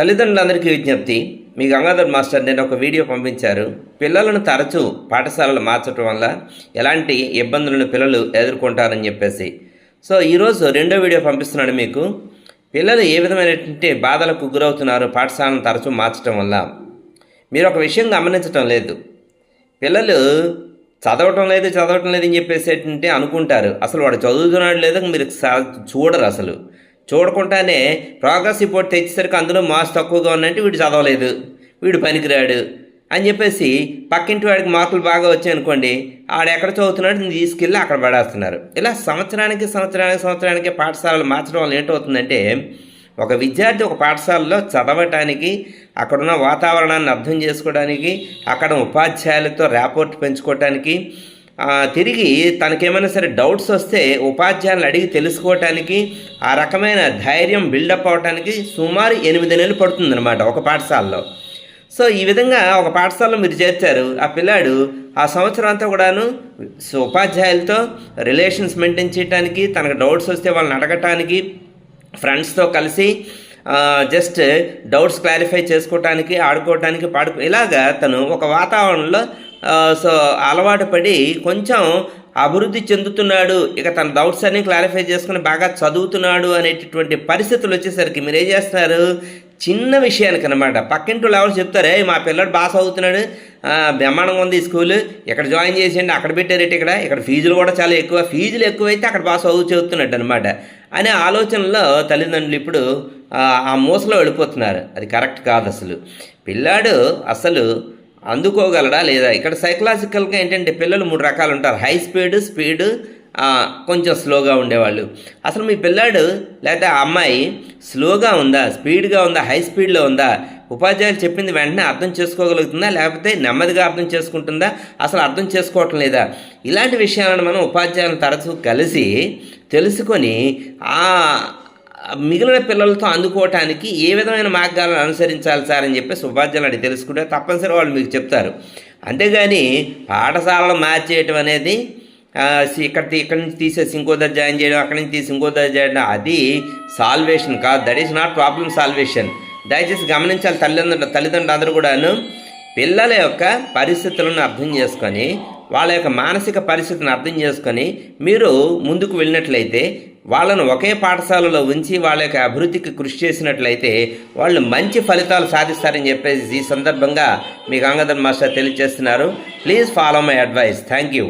తల్లిదండ్రులందరికీ విజ్ఞప్తి మీ గంగాధర్ మాస్టర్ నేను ఒక వీడియో పంపించారు. పిల్లలను తరచూ పాఠశాలలు మార్చడం వల్ల ఎలాంటి ఇబ్బందులను పిల్లలు ఎదుర్కొంటారని చెప్పేసి. సో ఈరోజు రెండో వీడియో పంపిస్తున్నాను మీకు. పిల్లలు ఏ విధమైనటువంటి బాధలకు గురవుతున్నారు పాఠశాలను తరచూ మార్చడం వల్ల? మీరు ఒక విషయం గమనించటం లేదు. పిల్లలు చదవటం లేదు చదవటం లేదు అని చెప్పేసి ఏంటంటే అనుకుంటారు. అసలు వాడు చదువుతున్నాడు లేదో మీరు చూడరు అసలు. చూడకుండానే ప్రోగ్రెస్ రిపోర్ట్ తెచ్చేసరికి అందులో మార్క్స్ తక్కువగా ఉన్నాయంటే వీడు చదవలేదు. వీడు పనికిరాడు అని చెప్పేసి పక్కింటి వాడికి మార్కులు బాగా వచ్చాయనుకోండి ఆడెక్కడ ఎక్కడ చదువుతున్నాడు తీసుకెళ్ళి అక్కడ పడేస్తున్నారు. ఇలా సంవత్సరానికి సంవత్సరానికి సంవత్సరానికి పాఠశాలలు మార్చడం వల్ల ఏంటవుతుందంటే ఒక విద్యార్థి ఒక పాఠశాలలో చదవటానికి అక్కడున్న వాతావరణాన్ని అర్థం చేసుకోవడానికి అక్కడ ఉపాధ్యాయులతో ర్యాపోర్ట్ పెంచుకోవటానికి తిరిగి తనకేమైనా సరే డౌట్స్ వస్తే ఉపాధ్యాయులను అడిగి తెలుసుకోవటానికి ఆ రకమైన ధైర్యం బిల్డప్ అవ్వటానికి సుమారు ఎనిమిది నెలలు పడుతుందన్నమాట ఒక పాఠశాలలో. సో ఈ విధంగా ఒక పాఠశాలలో మీరు చేర్చారు. ఆ పిల్లాడు ఆ సంవత్సరం అంతా కూడాను ఉపాధ్యాయులతో రిలేషన్స్ మెయింటైన్ చేయడానికి తనకు డౌట్స్ వస్తే వాళ్ళని అడగటానికి ఫ్రెండ్స్తో కలిసి జస్ట్ డౌట్స్ క్లారిఫై చేసుకోవటానికి ఆడుకోవటానికి పాడుకో ఇలాగా తను ఒక వాతావరణంలో సో అలవాటు పడి కొంచెం అభివృద్ధి చెందుతున్నాడు. ఇక తన డౌట్స్ అన్ని క్లారిఫై చేసుకుని బాగా చదువుతున్నాడు అనేటటువంటి పరిస్థితులు వచ్చేసరికి మీరు ఏం చేస్తున్నారు చిన్న విషయానికి అనమాట పక్కింటి ఎవరు చెప్తారే మా పిల్లడు బాగా చదువుతున్నాడు. బ్రహ్మాండంగా ఉంది స్కూల్. ఇక్కడ జాయిన్ చేసేయండి. అక్కడ పెట్టారేటి ఇక్కడ? ఇక్కడ ఫీజులు కూడా చాలా ఎక్కువ. ఫీజులు ఎక్కువైతే అక్కడ బాగా చదువు చదువుతున్నట్టు అనమాట అనే ఆలోచనలో తల్లిదండ్రులు ఇప్పుడు ఆ మూసలో వెళ్ళిపోతున్నారు. అది కరెక్ట్ కాదు అసలు. పిల్లాడు అసలు అందుకోగలడా లేదా? ఇక్కడ సైకలాజికల్గా ఏంటంటే పిల్లలు మూడు రకాలు ఉంటారు హై స్పీడ్ స్పీడ్ కొంచెం స్లోగా ఉండేవాళ్ళు. అసలు మీ పిల్లాడు లేకపోతే ఆ అమ్మాయి స్లోగా ఉందా? స్పీడ్గా ఉందా? హై స్పీడ్లో ఉందా? ఉపాధ్యాయులు చెప్పింది వెంటనే అర్థం చేసుకోగలుగుతుందా? లేకపోతే నెమ్మదిగా అర్థం చేసుకుంటుందా? అసలు అర్థం చేసుకోవటం లేదా? ఇలాంటి విషయాలను మనం ఉపాధ్యాయులను తరచూ కలిసి తెలుసుకొని ఆ మిగిలిన పిల్లలతో అందుకోవటానికి ఏ విధమైన మార్గాలను అనుసరించాలి సార్ అని చెప్పి ఉపాధ్యాయులు అడిగి తెలుసుకుంటే తప్పనిసరి వాళ్ళు మీకు చెప్తారు. అంతేగాని పాఠశాలలు మార్చేయటం అనేది ఇక్కడ ఇక్కడి నుంచి తీసేసి ఇంకో దగ్గర జాయిన్ చేయడం అక్కడి నుంచి తీసి ఇంకో దగ్గర చేయడం అది సాల్వేషన్ కాదు. That is not problem salvation. దయచేసి గమనించాలి తల్లిదండ్రులు తల్లిదండ్రులు అందరూ కూడాను. పిల్లల యొక్క పరిస్థితులను అర్థం చేసుకొని వాళ్ళ యొక్క మానసిక పరిస్థితిని అర్థం చేసుకొని మీరు ముందుకు వెళ్ళినట్లయితే వాళ్ళను ఒకే పాఠశాలలో ఉంచి వాళ్ళ యొక్క అభివృద్ధికి కృషి చేసినట్లయితే వాళ్ళు మంచి ఫలితాలు సాధిస్తారని చెప్పేసి ఈ సందర్భంగా మీ గంగాధర్ మాస్టర్ తెలియజేస్తున్నారు. Please follow my advice thank you